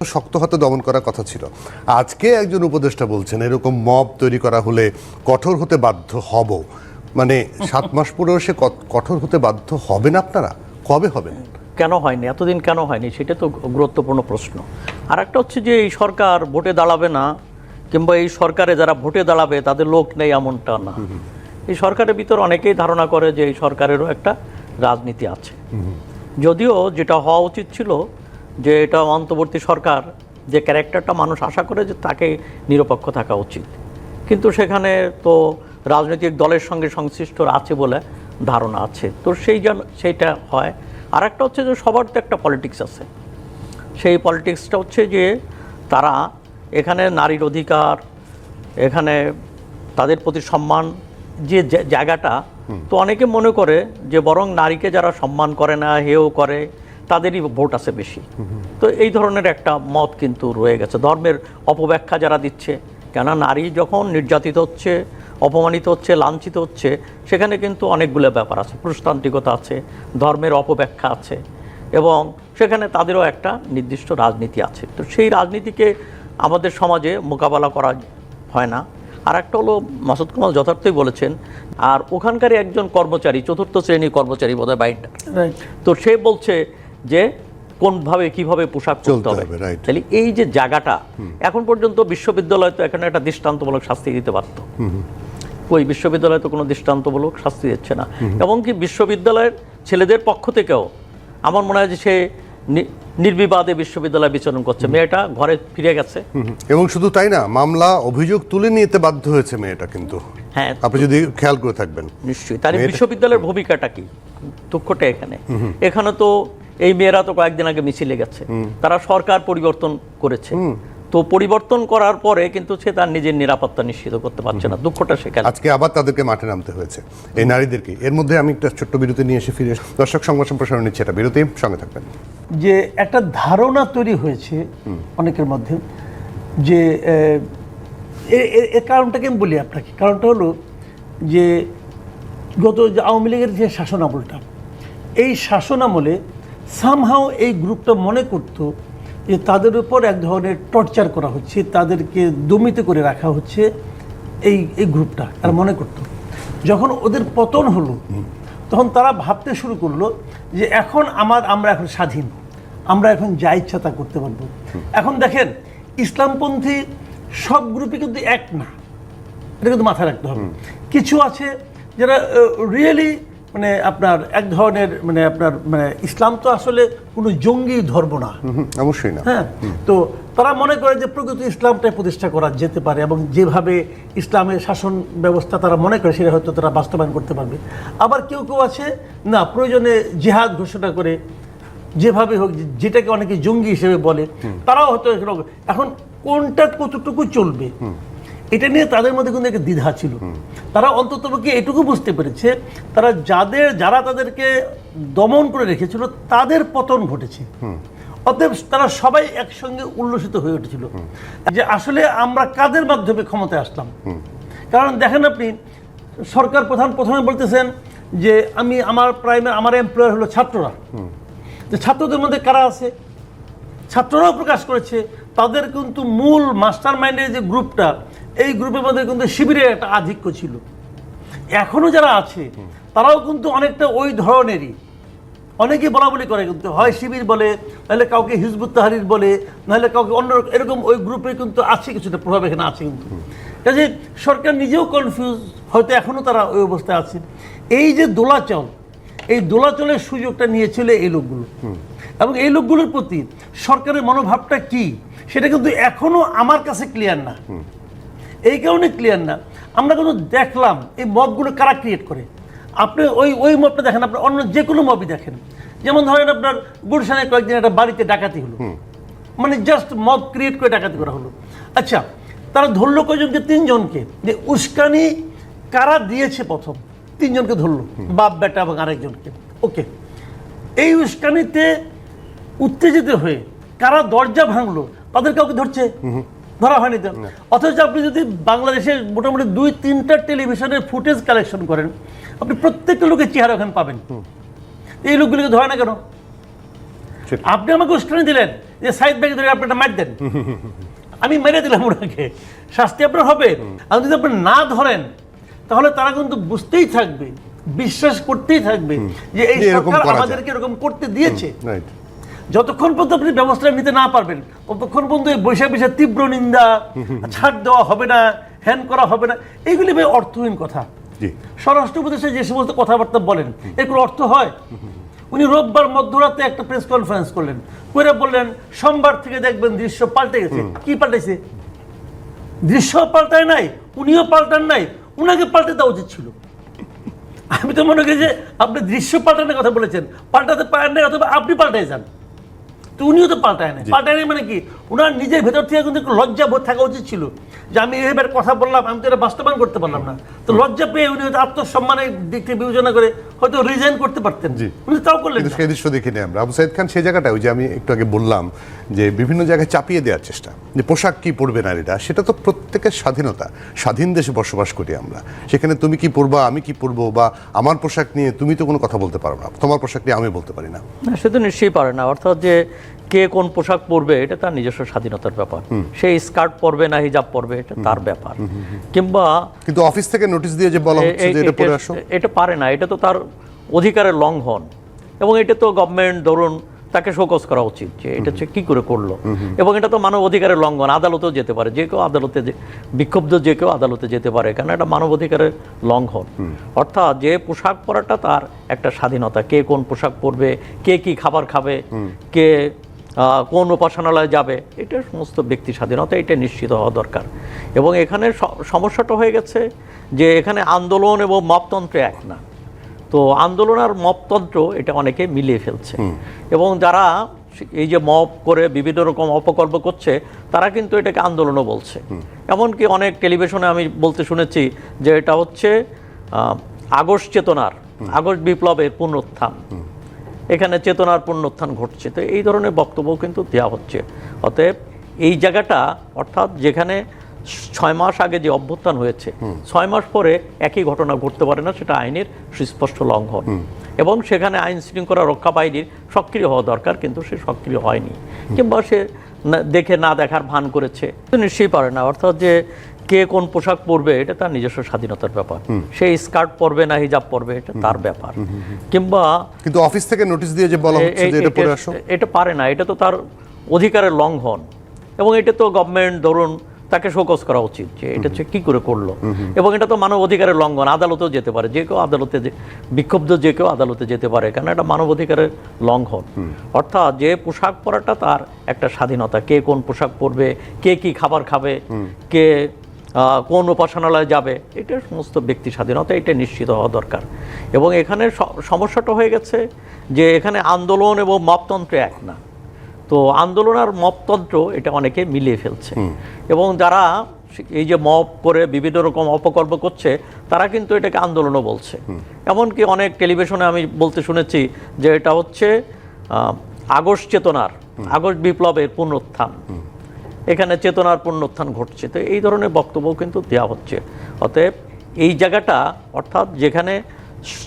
শক্ত হাতে দমন করার কথা ছিল। আজকে একজন উপদেষ্টা বলছেন এরকম মব তৈরি করা হলে কঠোর হতে বাধ্য হব। মানে সাত মাস পরেও সে কঠোর হতে বাধ্য হবেন আপনারা? কবে হবেন? কেন হয়নি? এতদিন কেন হয়নি? সেটা তো গুরুত্বপূর্ণ প্রশ্ন। আর একটা হচ্ছে যে এই সরকার ভোটে দাঁড়াবে না কিংবা এই সরকারে যারা ভোটে দাঁড়াবে তাদের লোক নেই এমনটা না। এই সরকারের ভিতর অনেকেই ধারণা করে যে এই সরকারেরও একটা রাজনীতি আছে। যদিও যেটা হওয়া উচিত ছিল যে এটা অন্তর্বর্তী সরকার যে ক্যারেক্টারটা মানুষ আশা করে যে তাকে নিরপেক্ষ থাকা উচিত। কিন্তু সেখানে তো রাজনৈতিক দলের সঙ্গে সংশ্লিষ্ট আছে বলে ধারণা আছে। তো সেই যেন সেইটা হয়। আর একটা হচ্ছে যে সবার তো একটা পলিটিক্স আছে। সেই পলিটিক্সটা হচ্ছে যে তারা এখানে নারীর অধিকার এখানে তাদের প্রতি সম্মান যে জায়গাটা তো অনেকে মনে করে যে বরং নারীকে যারা সম্মান করে না হেও করে তাদেরই ভোট আছে বেশি। তো এই ধরনের একটা মত কিন্তু রয়ে গেছে। ধর্মের অপব্যাখ্যা যারা দিচ্ছে কেন নারী যখন নির্যাতিত হচ্ছে অপমানিত হচ্ছে লাঞ্ছিত হচ্ছে সেখানে কিন্তু অনেকগুলো ব্যাপার আছে। পুরুষতান্ত্রিকতা আছে ধর্মের অপব্যাখ্যা আছে এবং সেখানে তাদেরও একটা নির্দিষ্ট রাজনীতি আছে। তো সেই রাজনীতিকে আমাদের সমাজে মোকাবেলা করা হয় না। আর একটা হলো মাসুদ কামাল যথার্থই বলেছেন আর ওখানকারই একজন কর্মচারী চতুর্থ শ্রেণির কর্মচারী বোধহয় রাইট তো সে বলছে যে কোনভাবে কীভাবে পোশাক চলতে হবে। তাহলে এই যে জায়গাটা এখন পর্যন্ত বিশ্ববিদ্যালয় তো এখানে একটা দৃষ্টান্তমূলক শাস্তি দিতে পারত। ওই বিশ্ববিদ্যালয় তো কোনো দৃষ্টান্তমূলক শাস্তি দিচ্ছে না। এবং কি বিশ্ববিদ্যালয়ের ছেলেদের পক্ষ থেকেও আমার মনে হয় যে সে নির্বিবাদে বিশ্ববিদ্যালয় বিচরণ করছে। মেয়েটা ঘরে ফিরে গেছে। এবং শুধু তাই না মামলা অভিযোগ তুলে নিতে বাধ্য হয়েছে মেয়েটা কিন্তু। হ্যাঁ। আপনি যদি খেয়াল করে থাকবেন। নিশ্চয়ই। তার বিশ্ববিদ্যালয়ের ভূমিকাটা কি? দুঃখটা এখানে। এখানে তো এই মেয়েরা তো কয়েকদিন আগে মিছিলে গেছে। তারা সরকার পরিবর্তন করেছে। তো পরিবর্তন করার পরে কিন্তু সে তার নিজের নিরাপত্তা নিশ্চিত করতে পারছে না। দুঃখটা সেখানে আজকে আবার তাদেরকে মাঠে নামতে হয়েছে। এই নারীদেরকে। এর মধ্যে আমি একটা ছোট্ট বিরতি নিয়ে এসে ফিরে দর্শক সংবাদ সম্প্রসারণ নিচ্ছে এটা। বিরতি সঙ্গে থাকবেন। যে একটা ধারণা তৈরি হয়েছে অনেকের মধ্যে যে এর কারণটাকে আমি বলি আপনাকে। কারণটা হলো যে গত যে আওয়ামী লীগের যে শাসন আমলটা এই শাসন আমলে সামহাও এই গ্রুপটা মনে করতো যে তাদের উপর এক ধরনের টর্চার করা হচ্ছে তাদেরকে দমিত করে রাখা হচ্ছে এই এই গ্রুপটা তারা মনে করতো। যখন ওদের পতন হলো তখন তারা ভাবতে শুরু করল যে এখন আমার আমরা এখন স্বাধীন আমরা এখন যা ইচ্ছা তা করতে পারব। এখন দেখেন ইসলামপন্থী সব গ্রুপই কিন্তু এক না এটা কিন্তু মাথায় রাখতে হবে। কিছু আছে যারা রিয়েলি মানে আপনার এক ধরনের মানে আপনার মানে ইসলাম তো আসলে কোনো জঙ্গি ধর্ম না। অবশ্যই না। হ্যাঁ তো তারা মনে করে যে প্রকৃত ইসলামটাই প্রতিষ্ঠা করা যেতে পারে এবং যেভাবে ইসলামের শাসন ব্যবস্থা তারা মনে করে সেটা হয়তো তারা বাস্তবায়ন করতে পারবে। আবার কেউ কেউ আছে না প্রয়োজনে জেহাদ ঘোষণা করে যেভাবে হোক যেটাকে অনেকে জঙ্গি হিসেবে বলে তারাও হয়তো এখন কোনটা কতটুকু চলবে? এটা নিয়ে তাদের মধ্যে কিন্তু একটা দ্বিধা ছিল। তারা অন্তত পক্ষে এটুকু বুঝতে পেরেছে তারা যাদের যারা তাদেরকে দমন করে রেখেছিল তাদের পতন ঘটেছে। অতএব তারা সবাই একসঙ্গে উল্লসিত হয়ে উঠেছিল। যে আসলে আমরা কাদের মাধ্যমে ক্ষমতায় আসলাম? কারণ দেখেন আপনি সরকার প্রধান প্রথমে বলতেছেন যে আমি আমার প্রাইমারি আমার এমপ্লয়ার হলো ছাত্ররা। যে ছাত্রদের মধ্যে কারা আছে? ছাত্ররাও প্রকাশ করেছে। তাদের কিন্তু মূল মাস্টার মাইন্ডের যে গ্রুপটা এই গ্রুপের মধ্যে কিন্তু শিবিরের একটা আধিক্য ছিল। এখনও যারা আছে, তারাও কিন্তু অনেকটা ওই ধরনেরই। অনেকে বলা বলি করে কিন্তু, হয় শিবির বলে, নাহলে কাউকে হিজবুত তাহারির বলে, নাহলে কাউকে অন্য এরকম ওই গ্রুপে কিন্তু আছে কিছুটা প্রভাব এখানে আছে কিন্তু। কাজে সরকার নিজেও কনফিউজ হয়তো এখনও তারা ওই অবস্থায় আছে। এই যে দোলাচল, এই দোলাচলের সুযোগটা নিয়েছিল এই লোকগুলো। এবং এই লোকগুলোর প্রতি সরকারের মনোভাবটা কি, সেটা কিন্তু এখনও আমার কাছে ক্লিয়ার না। এই কারণে ক্লিয়ার না। আমরা কিন্তু দেখলাম এই মবগুলো কারা ক্রিয়েট করে? আপনি ওই ওই মবটা দেখেন আপনি অন্য যে কোনো মবই দেখেন। যেমন ধরেন আপনার গুলশানে কয়েকদিন একটা বাড়িতে ডাকাতি হলো। মানে জাস্ট মব ক্রিয়েট করে ডাকাতি করা হলো। আচ্ছা তারা ধরলো কয়জনকে তিনজনকে? যে উস্কানি কারা দিয়েছে প্রথম? তিনজনকে ধরলো। বাপ বেটা এবং আরেকজনকে। ওকে এই উস্কানিতে উত্তেজিত হয়ে কারা দরজা ভাঙলো তাদের কাউকে ধরছে? ধরা হয়নি তো। অথচ আপনি যদি বাংলাদেশের মোটামুটি দুই তিনটা টেলিভিশনের ফুটেজ কালেকশন করেন আপনি প্রত্যেকটা লোকের চেহারা ওখানে পাবেন। এই লোকগুলিকে ধরে না কেন? আপনি আমাকে উস্কানি দিলেন যে সাইড ব্যাগে ধরে আপনি মার দেন। আমি মেরে দিলাম ওনাকে। শাস্তি আপনার হবে। আর যদি আপনি না ধরেন তাহলে তারা কিন্তু বুঝতেই থাকবে বিশ্বাস করতেই থাকবে যে এই সরকার আমাদেরকে এরকম করতে দিয়েছে। যতক্ষণ পর্যন্ত আপনি ব্যবস্থা নিতে না পারবেন ততক্ষণ পর্যন্ত এই বৈশাখ বৈশাখ তীব্র নিন্দা ছাড় দেওয়া হবে না হ্যান করা হবে না এইগুলি ভাই অর্থহীন কথা। স্বরাষ্ট্র উপদেশে যে সমস্ত কথাবার্তা বলেন এর কোনো অর্থ হয়? উনি রোববার মধ্যরাতে একটা প্রেস কনফারেন্স করলেন করে বললেন সোমবার থেকে দেখবেন দৃশ্য পাল্টে গেছে। কি পাল্টাইছে দৃশ্য পাল্টায় নাই উনিও পাল্টান নাই উনাকে পাল্টে দেওয়া উচিত ছিল। আমি তো মনে করি যে আপনি দৃশ্য পাল্টানোর কথা বলেছেন পাল্টাতে পারেন না অথবা আপনি পাল্টাই যান। তো উনিও তো পাল্টায় না পাল্টায় নাই মানে কি? ওনার নিজের ভেতর থেকে কিন্তু একটু লজ্জা বোধ থাকা উচিত ছিল। যে আমি এবার কথা বললাম আমি তো এটা বাস্তবায়ন করতে পারলাম না। তো লজ্জা পেয়ে উনি হয়তো আত্মসম্মানের দিক থেকে বিবেচনা করে হয়তো রিজাইন করতে পারতেন। জি। উনি তাও করলেন কিন্তু সেই দৃশ্য দেখিনি আমরা। আবু সাইদ খান সেই জায়গাটা ওই যে আমি একটু আগে বললাম যে বিভিন্ন জায়গায় চাপিয়ে দেওয়ার চেষ্টা যে পোশাক কি পরবে নারীরা সেটা তো প্রত্যেকের স্বাধীনতা। স্বাধীন দেশে বসবাস করি আমরা। সেখানে তুমি কি পরবা আমি কি পরবো বা আমার পোশাক নিয়ে তুমি তো কোনো কথা বলতে পারো না। তোমার পোশাক নিয়ে আমি বলতে পারি না। না সে তো নিশ্চয়ই পারে না। অর্থাৎ যে কে কোন পোশাক পরবে এটা তার নিজস্ব স্বাধীনতার ব্যাপার। সে স্কার্ট পরবে না হিজাব পরবে এটা তার ব্যাপার। কিংবা কিন্তু অফিস থেকে নোটিশ দিয়ে যে বলা হচ্ছে যে এটা পরে আসো। এটা পারে না এটা তো তার অধিকারের লঙ্ঘন। এবং এটা তো গভর্নমেন্ট ধরুন তাকে শোকজ করা উচিত যে এটা হচ্ছে কি করে করল। এবং এটা তো মানব অধিকারের লঙ্ঘন আদালতেও যেতে পারে যে কেউ আদালতে যে- বিক্ষুব্ধ যে কেউ আদালতে যেতে পারে কারণ এটা মানব অধিকারের লঙ্ঘন। অর্থাৎ যে পোশাক পরাটা তার একটা স্বাধীনতা কে কোন পোশাক পরবে কে কি খাবার খাবে কে কোন উপাসনালয়ে যাবে? এটা সমস্ত ব্যক্তি স্বাধীনতা এটা নিশ্চিত হওয়া দরকার। এবং এখানে সমস্যাটা হয়ে গেছে যে এখানে আন্দোলন এবং মপতন্ত্র এক না। তো আন্দোলন আর মপতন্ত্র এটা অনেকে মিলিয়ে ফেলছে। এবং যারা এই যে মপ করে বিভিন্ন রকম অপকর্ম করছে তারা কিন্তু এটাকে আন্দোলনও বলছে। এমনকি অনেক টেলিভিশনে আমি বলতে শুনেছি যে এটা হচ্ছে আগস্ট চেতনার আগস্ট বিপ্লবের পুনরুত্থান। এখানে চেতনার পুনরুত্থান ঘটছে। তো এই ধরনের বক্তব্য কিন্তু দেওয়া হচ্ছে। অতএব এই জায়গাটা অর্থাৎ যেখানে ছয় মাস আগে যে অভ্যুত্থান হয়েছে ছয় মাস পরে একই ঘটনা ঘটতে পারে না সেটা আইনের সুস্পষ্ট লঙ্ঘন। এবং সেখানে আইন শৃঙ্খলা রক্ষা বাহিনীর সক্রিয় হওয়া দরকার কিন্তু সে সক্রিয় হয়নি। কিংবা সে দেখে না দেখার ভান করেছে। নিশ্চয়ই পারে না। অর্থাৎ যে কে কোন পোশাক পরবে এটা তার নিজস্ব স্বাধীনতার ব্যাপার। সে স্কার্ট পরবে না হিজাব পরবে এটা তার ব্যাপার। কিংবা কিন্তু অফিস থেকে নোটিশ দিয়ে যে বলা হচ্ছে যে এটা পরে আসো। এটা পারে না এটা তো তার অধিকারের লঙ্ঘন। এবং এটা তো গভর্নমেন্ট ধরুন তাকে শোকজ করা উচিত যে এটা হচ্ছে কি করে করল। এবং এটা তো মানব অধিকারের লঙ্ঘন আদালতেও যেতে পারে যে কেউ আদালতে যে- বিক্ষুব্ধ যে কেউ আদালতে যেতে পারে কারণ এটা মানব অধিকারের লঙ্ঘন। অর্থাৎ যে পোশাক পরাটা তার একটা স্বাধীনতা কে কোন পোশাক পরবে কে কি খাবার খাবে কে কোন উপাসনালয়ে যাবে? এটা সমস্ত ব্যক্তি স্বাধীনতা এটা নিশ্চিত হওয়া দরকার। এবং এখানে সমস্যাটা হয়ে গেছে যে এখানে আন্দোলন এবং মপতন্ত্র এক না। তো আন্দোলন আর মপতন্ত্র এটা অনেকে মিলিয়ে ফেলছে। এবং যারা এই যে মপ করে বিভিন্ন রকম অপকর্ম করছে তারা কিন্তু এটাকে আন্দোলনও বলছে। এমনকি অনেক টেলিভিশনে আমি বলতে শুনেছি যে এটা হচ্ছে আগস্ট চেতনার আগস্ট বিপ্লবের পুনরুত্থান। এখানে চেতনার পুনরুত্থান ঘটছে। তো এই ধরনের বক্তব্য কিন্তু দেওয়া হচ্ছে। অতএব এই জায়গাটা অর্থাৎ যেখানে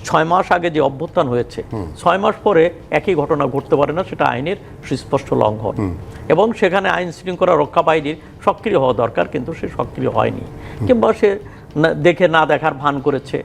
ছয় মাস আগে যে অভ্যুত্থান হয়েছে ছয় মাস পরে একই ঘটনা ঘটতে পারে না সেটা আইনের সুস্পষ্ট লঙ্ঘন। এবং সেখানে আইন শৃঙ্খলা রক্ষা বাহিনীর সক্রিয় হওয়া দরকার কিন্তু সে সক্রিয় হয়নি। কিংবা সে দেখে না দেখার ভান করেছে।